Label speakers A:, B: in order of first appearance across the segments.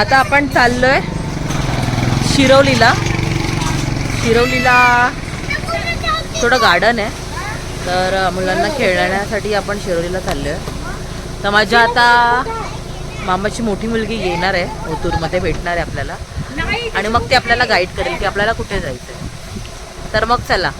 A: आता आपण चाललोय शिरवलीला. शिरवलीला थोडं गार्डन आहे. तर मुलांना खेळण्यासाठी आपण शिरवलीला चाललोय. तर माझ्या आता मामाची मोठी मुलगी येणार आहे. ओतूरमध्ये भेटणार आहे आपल्याला. आणि मग ते आपल्याला गाईड करेल की आपल्याला कुठे जायचं आहे तर मग चला.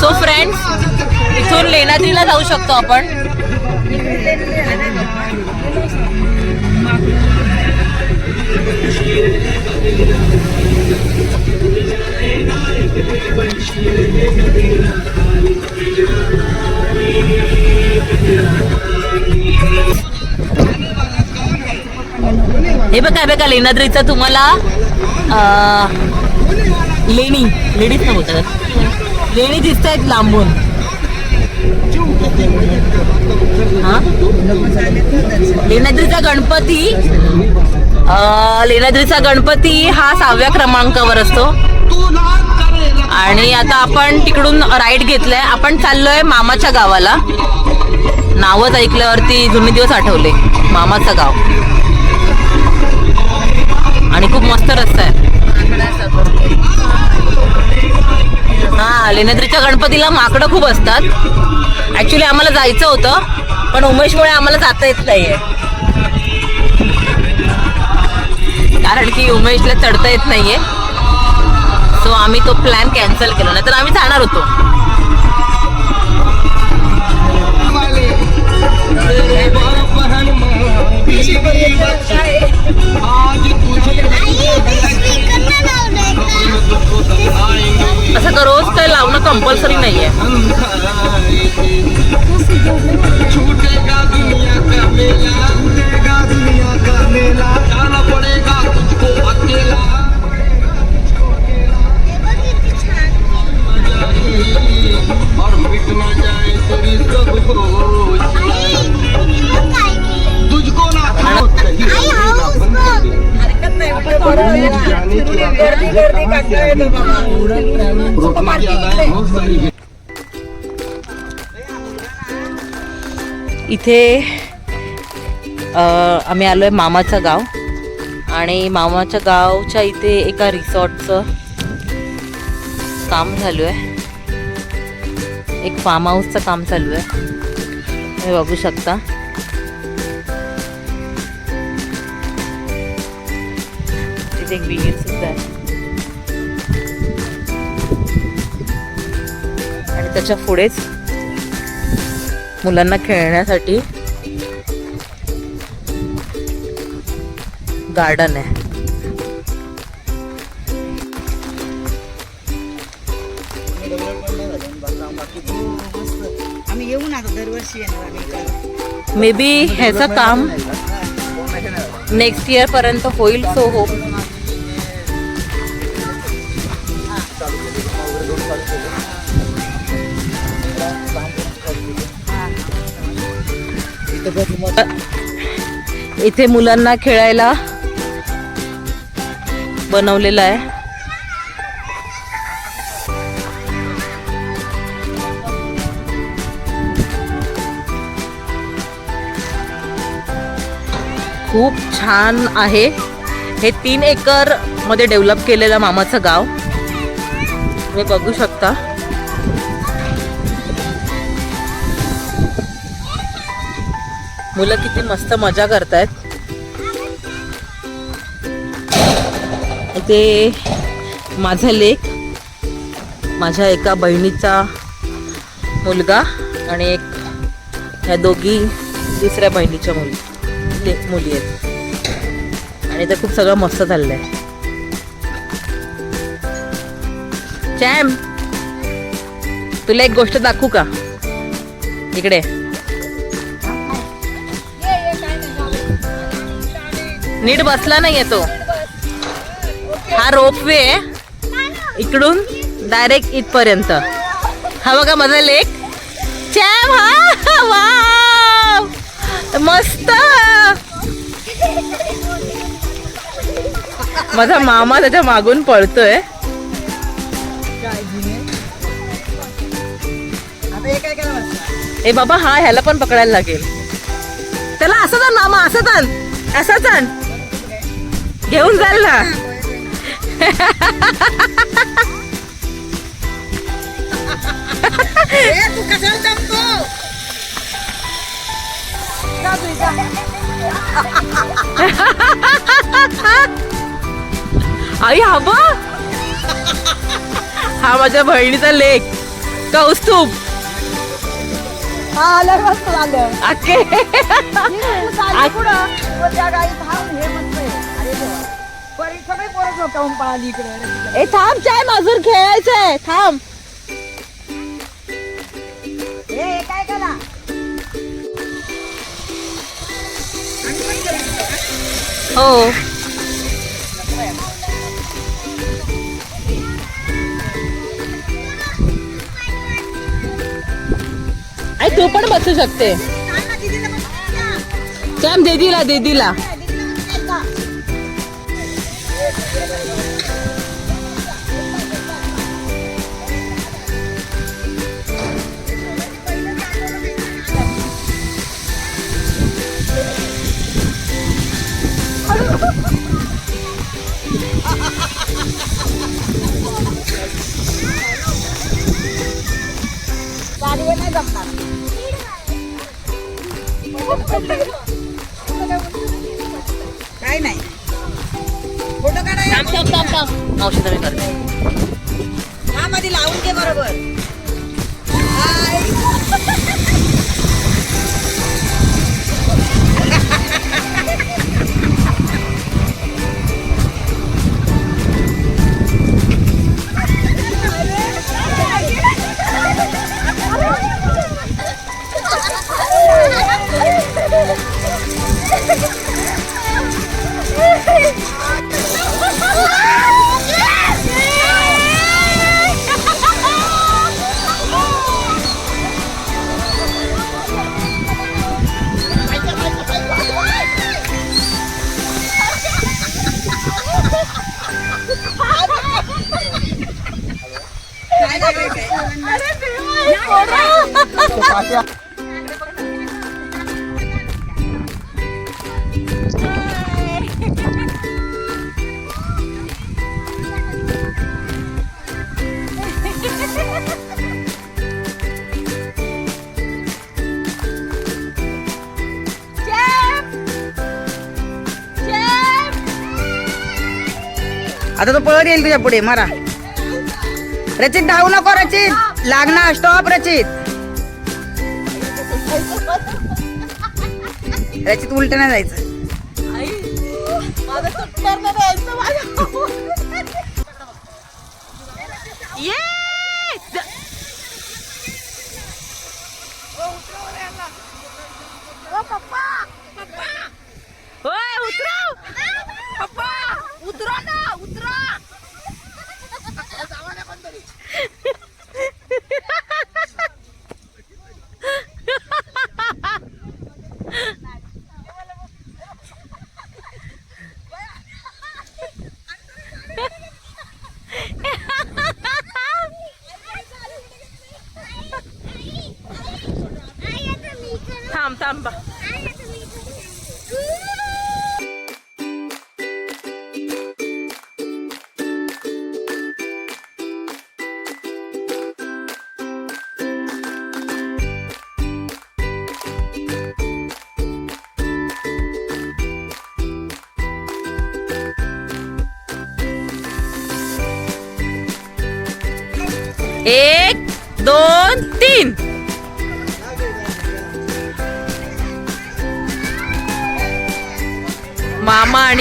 A: सो फ्रेंड्स इथून लेणाद्रीला जाऊ शकतो आपण. हे बघा बघा लेणाद्रीचं तुम्हाला लेणी लेडीज ना बोलतात लेणी दिसत आहेत लांबून. लेनाद्रीचा गणपती लेनाद्रीचा गणपती हा सहाव्या क्रमांकावर असतो. आणि आता आपण तिकडून राईड घेतलाय. आपण चाललोय मामाच्या गावाला. नावच ऐकल्यावरती जुने दिवस आठवले. मामाचं गाव. आणि खूप मस्त रस्ता आहे. हा लेण्याद्रीच्या गणपतीला माकडं खूप असतात. ऍक्च्युली आम्हाला जायचं होतं पण उमेशमुळे आम्हाला जाता येत नाहीये. कारण की उमेशला चढता येत नाहीये. आम्ही तो प्लॅन कॅन्सल केला नाही तर आम्ही जाणार होतो. असं का रोज काय लावणं कंपल्सरी नाही
B: आहे दुनिया का मेला छूटेगा दुनिया का मेला जाना पड़ेगा तुझको अकेला और मिट ना जाए तेरी सब होश तुझको ना खाओ कहीं ना बंद जाने की रोकना ज्यादा है बहुत सारी है
A: इथे आम्ही आलो आहे मामाचं गाव. आणि मामाच्या गावच्या इथे एका रिसॉर्टचं काम झालं आहे फार्म हाऊसचं काम चालू आहे. तुम्ही बघू शकता. तिथे एक विहीर सुद्धा आहे. आणि त्याच्या पुढेच मुलांना खेळण्यासाठी गार्डन आहे.
C: आम्ही येऊ ना आता दरवर्षी येणार आम्ही इकडे.
A: मे बी ह्याचं काम नेक्स्ट इयर पर्यंत होईल सो होप इथे मुलांना खेळायला बनवलेलं आहे. खूप छान आहे. हे तीन एकरमध्ये डेव्हलप केलेलं मामाचं गाव. तुम्ही बघू शकता. मुलं किती मस्त मजा करतायत. ते माझा लेक माझ्या एका बहिणीचा मुलगा आणि एक ह्या दोघी दुसऱ्या बहिणीच्या मुली. ते मुली आहेत. आणि ते खूप सगळं मस्त चाललंय. चॅम तुला एक गोष्ट दाखवू का? इकडे. नीट बसला नाहीये तो. हा रोपवे इकडून डायरेक्ट इथपर्यंत. हा बघा माझा लेक चॅम हा. माझा मामा त्याच्या मागून पळतोय? ए बाबा हा ह्याला पण पकडायला लागेल. त्याला असं आण मामा असंच आण असंच आण घेऊन जाल ना. आई हा हा माझ्या बहिणीचा लेक कौस्तुभ.
C: हा, आलं मस्त पुढं, त्या गाई थांब, हे मस्त आहे. अरे देवा. बरं, सगळी पोरं झोकावून पळाली इकडे अरे.
A: ए थांब चाय माजूर खेळायचंय. थांब.
C: ए, काय केला
A: हो. तू पण बसू शकते. चल दीदीला दीदीला.
C: गाडीवर नाही जमणार. काय नाही. फोटो काढाय
A: थांब थांब थांब थांब. मावशी तुम्ही करते
C: हा मध्ये लावून घे बरोबर. आता तो पळत येईल तुझ्या पुढे मारा. रचित धावू नको रचित. लागणार स्टॉप रचित. रचित उलट नाही जायचं.
A: थांब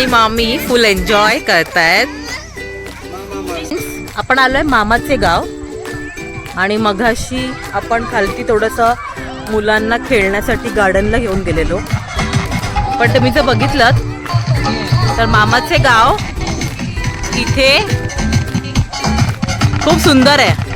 A: मामी फुल एन्जॉय करतायत. आपण आलोय मामाचे गाव. आणि मघाशी आपण खालती थोडस मुलांना खेळण्यासाठी गार्डनला घेऊन गेलेलो. पण तुम्ही जर बघितलं तर मामाचे गाव इथे खूप सुंदर आहे.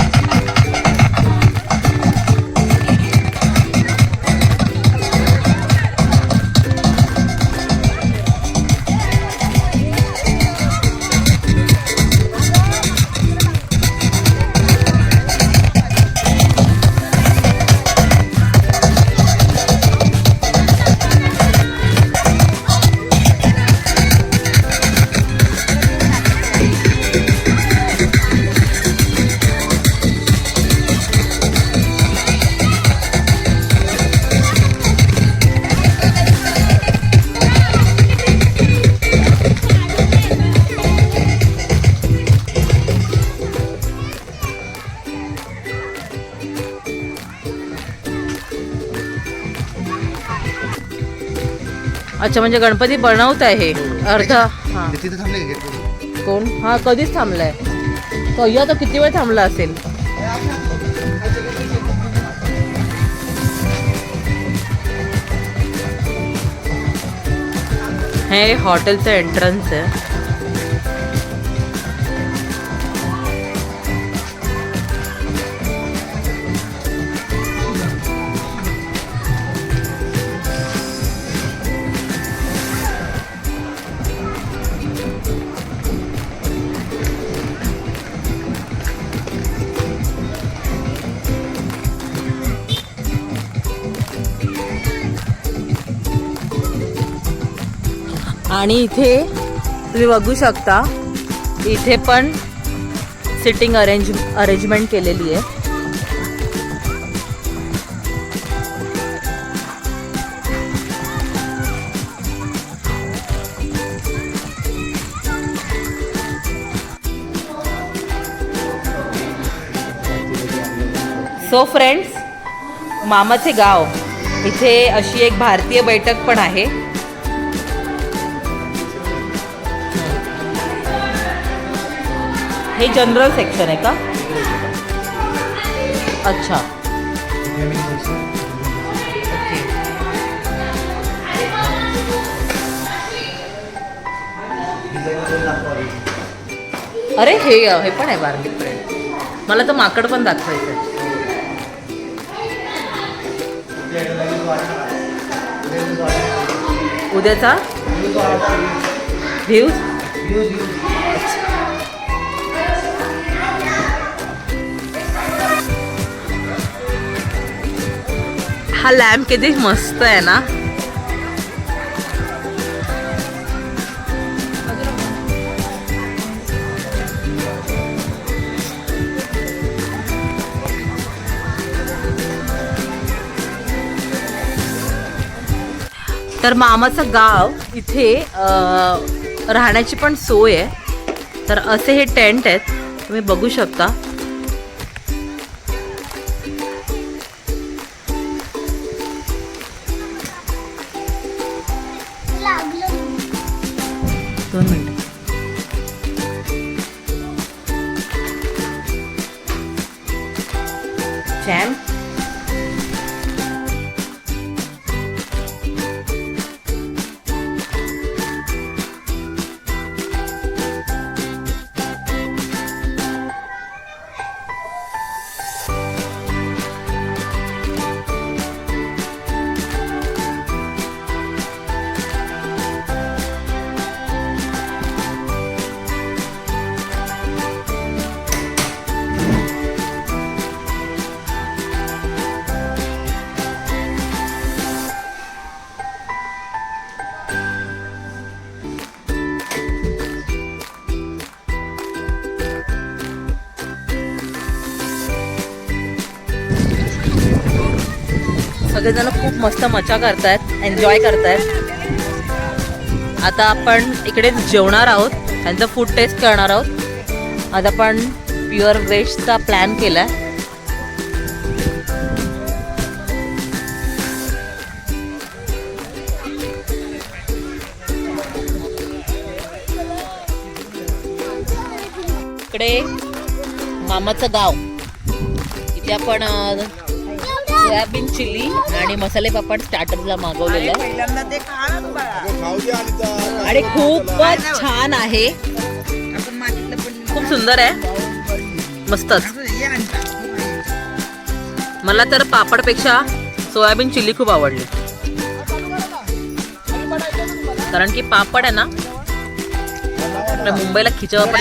A: अच्छा म्हणजे गणपती बनवत आहे. अर्ध हा.
D: तिथे थांबले का gate वर?
A: कोण? हा कधीच थांबलाय. कह्या तर किती वेळ थांबला असेल? हे हॉटेलचं एंट्रन्स आहे. आणि इथे तुम्ही बघू शकता इथे पण सिटिंग अरेंज अरेंजमेंट केलेली आहे. सो फ्रेंड्स मामाचे गाव इथे अशी एक भारतीय बैठक पण आहे. हे जनरल सेक्शन आहे का? अच्छा. अरे हे हे पण आहे बार्ली फ्रेंड मला तर माकड पण दाखवायचं आहे उद्याचा व्ह्यूज हा लॅम्प किती मस्त आहे ना? तर मामाचं गाव इथे राहण्याची पण सोय आहे. तर असे हे टेंट आहेत. तुम्ही बघू शकता. सगळेजण खूप मस्त मजा करतायत एन्जॉय करतायत. आता आपण इकडे जेवणार आहोत त्यांचं फूड टेस्ट करणार आहोत. आज आपण प्युअर व्हेजचा प्लॅन केला आहे इकडे मामाचं गाव. इथे आपण सोयाबीन चिली आणि मसाले पापड स्टार्टरला मागवलेलं. आहे
C: पहिल्यांदा ते
A: आणि खूपच छान आहे.
C: आपण मातीतलं पण
A: खूप सुंदर आहे. मस्तच.
C: हे.
A: मला तर पापडपेक्षा सोयाबीन चिली खूप आवडली. कारण की पापड आहे ना मुंबईला खिचवा पण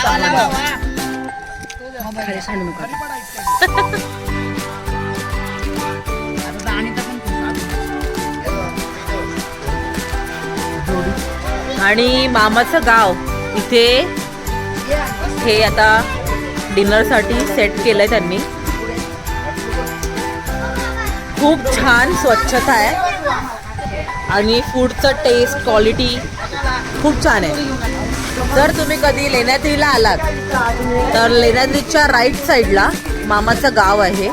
A: आणि मामाचं गाव इथे हे आता डिनरसाठी सेट केलं आहे त्यांनी. खूप छान स्वच्छता आहे. आणि फूडचं टेस्ट क्वालिटी खूप छान आहे. जर तुम्ही कधी लेण्याद्रीला आलात तर लेण्याद्रीच्या राईट साईडला मामाचं गाव आहे.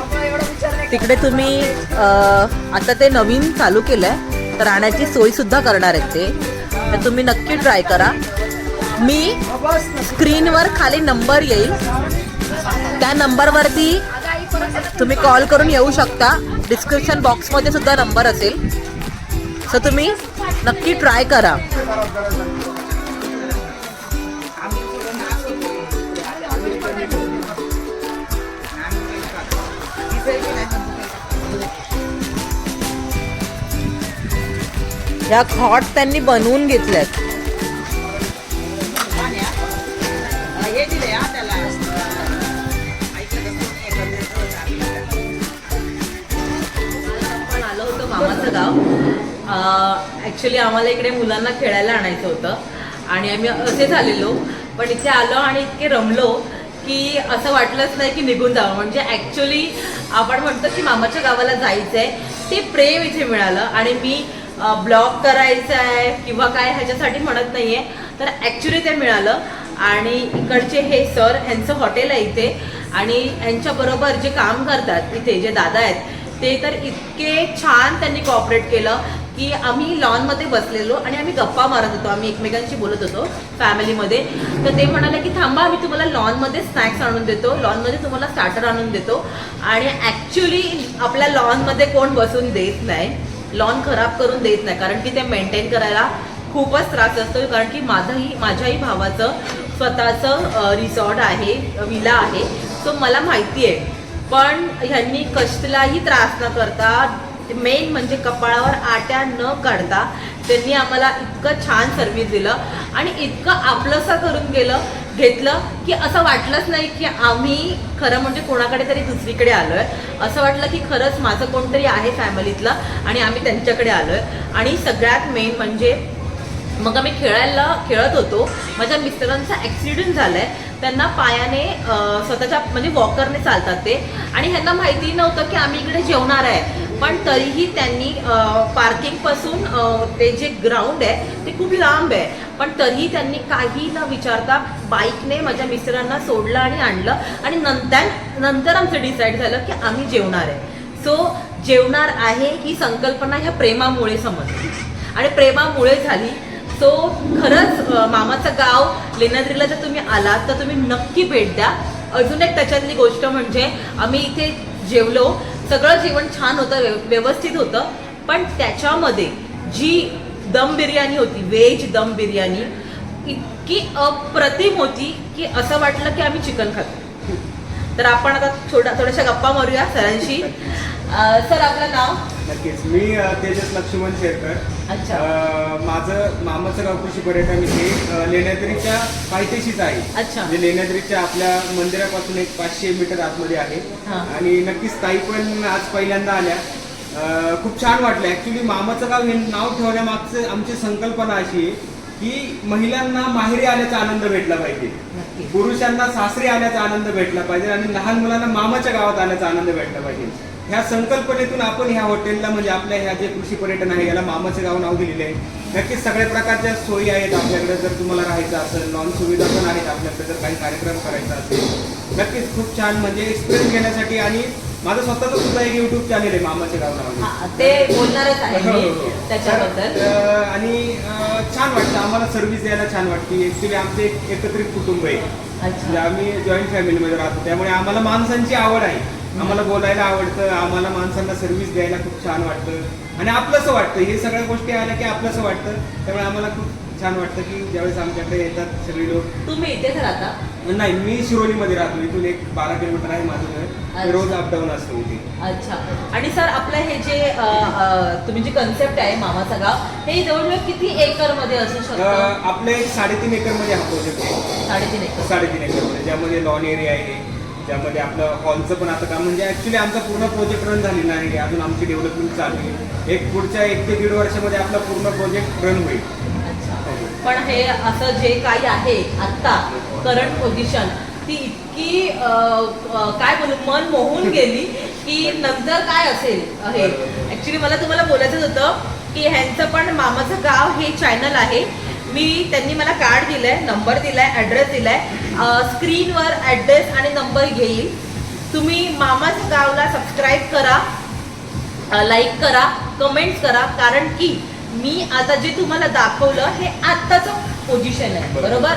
A: तिकडे तुम्ही आता ते नवीन चालू केलं आहे तर राहण्याची सोयसुद्धा करणार आहेत ते. तर तुम्ही नक्की ट्राय करा. मी स्क्रीनवर खाली नंबर येईल. त्या नंबरवरती तुम्ही कॉल करून येऊ शकता. डिस्क्रिप्शन बॉक्समध्ये सुद्धा नंबर असेल. सो तुम्ही नक्की ट्राय करा. ह्या खॉट त्यांनी बनवून घेतल्यात. मामाचं गाव. ॲक्च्युली आम्हाला इकडे मुलांना खेळायला आणायचं होतं. आणि आम्ही असेच आलेलो. पण इथे आलो आणि इतके रमलो की असं वाटलंच नाही की निघून जावं. म्हणजे ॲक्च्युली आपण म्हणतो की मामाच्या गावाला जायचं आहे ते प्रेम इथे मिळालं. आणि मी ब्लॉग करायचं आहे किंवा काय ह्याच्यासाठी म्हणत नाही आहे तर ॲक्च्युली ते मिळालं. आणि इकडचे हे सर ह्यांचं हॉटेल आहे इथे. आणि ह्यांच्याबरोबर जे काम करतात इथे जे दादा आहेत ते तर इतके छान त्यांनी कॉपरेट केलं की आम्ही लॉनमध्ये बसलेलो आणि आम्ही गप्पा मारत होतो. आम्ही एकमेकांशी बोलत होतो फॅमिलीमध्ये तर ते म्हणाले की थांबा आम्ही तुम्हाला लॉनमध्ये स्नॅक्स आणून देतो. लॉनमध्ये तुम्हाला स्टार्टर आणून देतो. आणि ॲक्च्युली आपल्या लॉनमध्ये कोण बसून देत नाही. लॉन खराब करून देत नाही कारण की ते मेंटेन करायला खूपच त्रास असतो कारण की माझंही माझ्याही भावाचं स्वतःचं रिसॉर्ट आहे विला आहे. सो मला माहिती आहे. पण ह्यांनी कसलाही त्रास न करता मेन म्हणजे कपाळावर आट्या न काढता त्यांनी आम्हाला इतकं छान सर्व्हिस दिलं आणि इतकं आपलंसं करून गेलं घेतलं की असं वाटलंच नाही की आम्ही खरं म्हणजे कोणाकडे तरी दुसरीकडे आलो आहे असं वाटलं की खरंच माझं कोणतरी आहे फॅमिलीतलं आणि आम्ही त्यांच्याकडे आलो आहे आणि सगळ्यात मेन म्हणजे मग आम्ही खेळायला खेळत होतो. माझ्या मिस्टरांचा ॲक्सिडेंट आहे त्यांना पायाने स्वतःच्या म्हणजे वॉकरने चालतात ते. आणि ह्यांना माहिती नव्हतं की आम्ही इकडे जेवणार आहे. पण तरीही त्यांनी पार्किंगपासून ते जे ग्राउंड आहे ते खूप लांब आहे. पण तरीही त्यांनी काही न विचारता बाईकने माझ्या मिस्टरांना सोडलं आणि आणलं. आणि नंतर नंतर आमचं डिसाईड झालं की आम्ही जेवणार आहे. सो जेवणार आहे ही संकल्पना ह्या प्रेमामुळे समजली. आणि प्रेमामुळे झाली. सो खरंच मामाचं गाव लेण्याद्रीला जर तुम्ही आलात तर तुम्ही नक्की भेट द्या. अजून एक त्याच्यातली गोष्ट म्हणजे आम्ही इथे जेवलो. सगळं जेवण छान होतं व्यव- व्यवस्थित होतं. पण त्याच्यामध्ये जी दम बिर्याणी होती व्हेज दम बिर्याणी इतकी अप्रतिम होती की असं वाटलं की आम्ही चिकन खातो. तर आपण आता थोडा थोड्याशा गप्पा मारूया सरांशी. सर आपलं नाव?
D: नक्कीच. मी तेजस लक्ष्मण शेरकर. माझं मामाचं गाव कृषी पर्यटन इथे लेण्याद्रीच्या पायथ्याशीच आहे.
A: अच्छा.
D: म्हणजे लेण्याद्रीच्या आपल्या मंदिरापासून एक पाचशे मीटर आतमध्ये आहे.
A: हा.
D: आणि नक्कीच ताई पण आज पहिल्यांदा आल्या. खूप छान वाटलं. ऍक्च्युली मामाचं गाव हे नाव ठेवण्यामागचं आमची संकल्पना अशी आहे की महिलांना माहेरी आल्याचा आनंद भेटला पाहिजे. पुरुषांना सासरी आल्याचा आनंद भेटला पाहिजे. आणि लहान मुलांना मामाच्या गावात आल्याचा आनंद भेटला पाहिजे. ह्या संकल्पनेतून आपण ह्या हॉटेलला म्हणजे आपल्या ह्या जे कृषी पर्यटन आहे याला मामाचं गाव नाव दिलेलं आहे. नक्कीच सगळ्या प्रकारच्या सोयी आहेत आपल्याकडे. जर तुम्हाला राहायचं असेल नॉन सुविधा पण आहेत आपल्याकडे जर काही कार्यक्रम करायचा असेल नक्कीच खूप छान. म्हणजे एक्सपिरियन्स घेण्यासाठी आणि माझं स्वतःचं सुद्धा एक युट्यूब चॅनल आहे मामाचे गाव नावाने
A: हा, ते बोलणारच आहे
D: हो, हो, हो.
A: त्याच्याबद्दल.
D: आणि छान वाटतं. आम्हाला सर्व्हिस द्यायला छान वाटते. ऍक्च्युली आमचं एक एकत्रित कुटुंब आहे. म्हणजे आम्ही जॉईंट फॅमिलीमध्ये राहतो. त्यामुळे आम्हाला माणसांची आवड आहे. आम्हाला बोलायला आवडतं आम्हाला माणसांना सर्व्हिस द्यायला खूप छान वाटतं. आणि आपलंसं वाटतं हे सगळ्या गोष्टी आल्या की आपलंसं वाटतं. त्यामुळे आम्हाला खूप छान वाटतं की ज्यावेळेस आमच्याकडे येतात सगळे लोक.
A: तुम्ही इथेच राहता?
D: नाही मी शिरोलीमध्ये राहतो. इथून एक बारा किलोमीटर आहे माझं घर. रोज अपडाऊन असतो इथे.
A: अच्छा. आणि सर आपलं हे जे अ, अ, तुम्ही जी कन्सेप्ट आहे मामाचं गाव हे जवळजवळ किती एकरमध्ये असू शकतं?
D: आपलं साडेतीन एकरमध्ये हा प्रोजेक्ट आहे.
A: साडेतीन एकर.
D: साडेतीन एकरमध्ये ज्यामध्ये लॉन एरिया आहे. त्यामध्ये आपलं हॉलचं पण आता काम म्हणजे ऍक्च्युली आमचा पूर्ण प्रोजेक्ट रन झालेला आहे. अजून आमची डेव्हलपमेंट चालू आहे. एक पुढच्या एक ते दीड वर्षामध्ये आपला पूर्ण प्रोजेक्ट रन होईल.
A: पण हे असं जे काही आहे आत्ता करंट पोझिशन ती इतकी काय बोलू मन मोहून गेली की नंतर काय असेल हे. ऍक्च्युली मला तुम्हाला बोलायचं होतं की ह्यांचं पण मामाचं गाव हे चॅनल आहे. मी त्यांनी मला कार्ड दिलंय नंबर दिलाय ॲड्रेस दिलाय. स्क्रीनवर ॲड्रेस आणि नंबर घेईल. तुम्ही मामाचं गावला सबस्क्राईब करा लाईक करा कमेंट्स करा कारण की मी आता जे तुम्हाला दाखवलं हे आत्ताचं पोझिशन आहे बरोबर.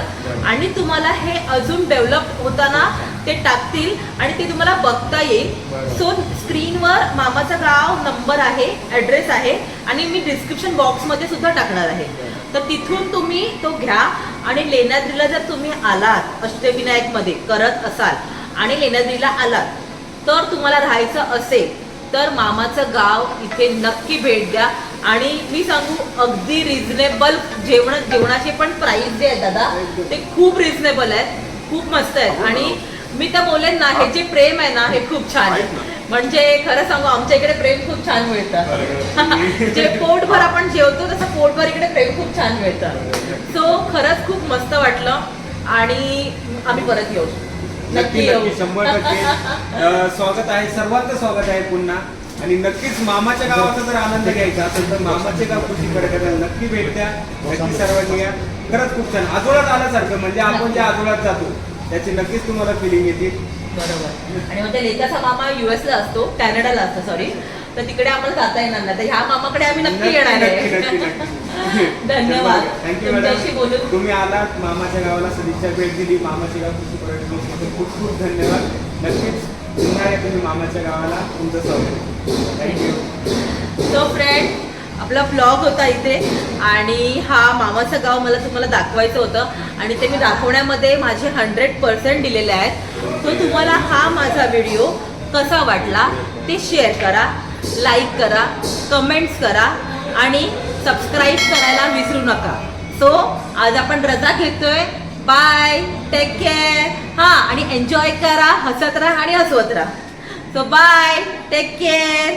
A: आणि तुम्हाला हे अजून डेव्हलप होताना ते टाकतील आणि ते तुम्हाला बघता येईल. सो स्क्रीनवर मामाचं गाव नंबर आहे ॲड्रेस आहे आणि मी डिस्क्रिप्शन बॉक्समध्ये सुद्धा टाकणार आहे. तर तिथून तुम्ही तो घ्या. आणि लेण्याद्रीला जर तुम्ही आलात अष्टविनायकमध्ये करत असाल आणि लेण्याद्रीला आलात तर तुम्हाला राहायचं असेल तर मामाचं गाव इथे नक्की भेट द्या. आणि मी सांगू अगदी रिझनेबल जेवण जेवणाचे पण प्राईस जे आहेत दादा ते खूप रिझनेबल आहेत खूप मस्त आहेत आणि मी तर बोलेन ना हे जे प्रेम आहे ना हे खूप छान आहे. म्हणजे खरं सांगू आमच्या इकडे प्रेम खूप छान मिळतं. जे पोटभर आपण जेवतो तसं पोटभर इकडे प्रेम खूप छान मिळतं. सो खरंच खूप मस्त वाटलं. आणि आम्ही परत येऊ.
D: नक्की नक्की शंभर टक्के. स्वागत आहे सर्वांचं स्वागत आहे पुन्हा. आणि नक्कीच मामाच्या गावाचा जर आनंद घ्यायचा असेल तर मामाचे गाव कृषी पर्यटकाला नक्की भेट द्या. नक्की सर्वांनी या खरंच खूप छान. आजोळात आल्यासारखं म्हणजे आपण ज्या आजोळात जातो त्याची नक्कीच तुम्हाला फिलिंग येते.
A: बरोबर. आणि माझ्या लेकाचा मामा युएस ला असतो कॅनडाला असतो सॉरी तर तिकडे आम्हाला जाता येणार नाही. तर ह्या मामाकडे आम्ही नक्की येणार आहे. धन्यवाद.
D: थँक्यू
A: तुमच्याशी बोलून.
D: तुम्ही आलात मामाच्या गावाला सदिच्छा भेट दिली. मामाचे गाव कृषी पर्यटन खूप खूप धन्यवाद. नक्कीच पुन्हा तुम्ही मामाच्या गावाला तुमचं स्वागत. थँक्यू
A: सो फ्रेंड आपला ब्लॉग होता इथे आणि हा मामाचं गाव मला तुम्हाला दाखवायचं होतं. आणि ते मी दाखवण्यामध्ये माझे हंड्रेड पर्सेंट दिलेले आहेत. तो तुम्हाला हा माझा व्हिडिओ कसा वाटला ते शेअर करा लाईक करा कमेंट्स करा आणि सबस्क्राईब करायला विसरू नका. सो आज आपण रजा घेतोय. बाय टेक केअर हां आणि एन्जॉय करा हसत राहा आणि हसवत राहा. So bye take care